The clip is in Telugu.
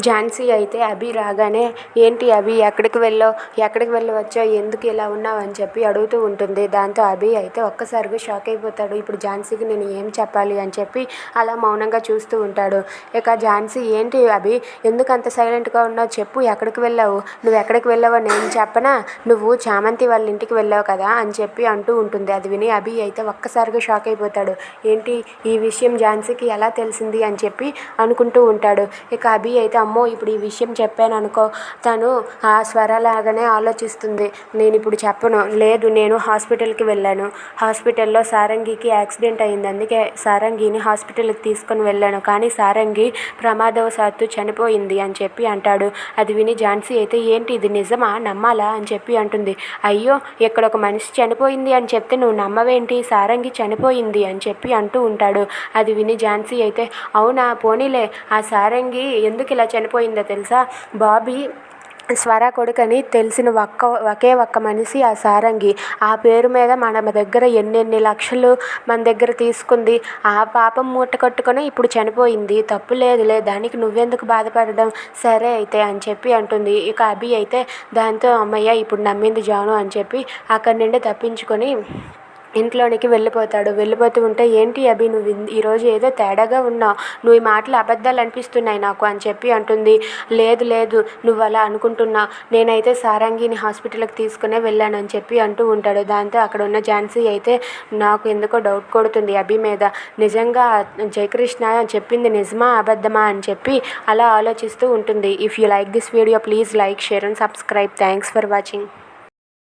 ఝాన్సీ అయితే అభి రాగానే ఏంటి అభి ఎక్కడికి వెళ్ళావు ఎక్కడికి వెళ్ళి వచ్చావు ఎందుకు ఇలా ఉన్నావు? అని చెప్పి అడుగుతూ ఉంటుంది. దాంతో అభి అయితే ఒక్కసారిగా షాక్ అయిపోతాడు. ఇప్పుడు ఝాన్సీకి నేను ఏం చెప్పాలి? అని చెప్పి అలా మౌనంగా చూస్తూ ఉంటాడు. ఇక ఝాన్సీ ఏంటి అభి ఎందుకు అంత సైలెంట్గా ఉన్నావు? చెప్పు ఎక్కడికి వెళ్ళావు? నువ్వు ఎక్కడికి వెళ్ళావో నేను చెప్పనా? నువ్వు చామంతి వాళ్ళ ఇంటికి వెళ్ళావు కదా? అని చెప్పి అంటూ ఉంటుంది. అది విని అభి అయితే ఒక్కసారిగా షాక్ అయిపోతాడు. ఏంటి ఈ విషయం ఝాన్సీకి ఎలా తెలిసింది? అని చెప్పి అనుకుంటూ ఉంటాడు. ఇక అభి అయితే అమ్మో ఇప్పుడు ఈ విషయం చెప్పాను అనుకో తను ఆ స్వరలాగానే ఆలోచిస్తుంది. నేను ఇప్పుడు చెప్పను. లేదు నేను హాస్పిటల్కి వెళ్ళాను. హాస్పిటల్లో సారంగికి యాక్సిడెంట్ అయింది. అందుకే సారంగిని హాస్పిటల్కి తీసుకొని వెళ్ళాను. కానీ సారంగి ప్రమాదవశాత్తు చనిపోయింది అని చెప్పి అంటాడు. అది విని ఝాన్సీ అయితే ఏంటి ఇది? నిజమా? నమ్మాలా? అని చెప్పి అంటుంది. అయ్యో ఇక్కడ ఒక మనిషి చనిపోయింది అని చెప్తే నువ్వు నమ్మవేంటి? సారంగి చనిపోయింది అని చెప్పి అంటూ ఉంటాడు. అది విని ఝాన్సీ అయితే అవునా? పోనీలే. ఆ సారంగి ఎందుకు ఇలా చనిపోయిందో తెలుసా? బాబీ స్వర కొడుకని తెలిసిన ఒక్క ఒకే ఒక్క మనిషి ఆ సారంగి. ఆ పేరు మీద మన దగ్గర ఎన్నెన్ని లక్షలు మన దగ్గర తీసుకుంది. ఆ పాపం మూట కట్టుకొని ఇప్పుడు చనిపోయింది. తప్పు లేదులే దానికి నువ్వెందుకు బాధపడడం? సరే అయితే అని చెప్పి అంటుంది. ఇక అభి అయితే దాంతో అమ్మయ్య ఇప్పుడు నమ్మింది జాను అని చెప్పి అక్కడి నుండి తప్పించుకొని ఇంట్లోనికి వెళ్ళిపోతాడు. వెళ్ళిపోతూ ఉంటే ఏంటి అభి నువ్వు ఈరోజు ఏదో తేడాగా ఉన్నావు నువ్వు ఈ మాటలు అబద్ధాలు అనిపిస్తున్నాయి నాకు అని చెప్పి అంటుంది. లేదు లేదు నువ్వు అలా అనుకుంటున్నా. నేనైతే సారంగిని హాస్పిటల్కి తీసుకునే వెళ్ళాను అని చెప్పి అంటూ ఉంటాడు. దాంతో అక్కడ ఉన్న ఝాన్సీ అయితే నాకు ఎందుకో డౌట్ కొడుతుంది అభి మీద. నిజంగా జయకృష్ణ చెప్పింది నిజమా అబద్ధమా అని చెప్పి అలా ఆలోచిస్తూ ఉంటుంది. If you like this video please like share and subscribe. Thanks for watching.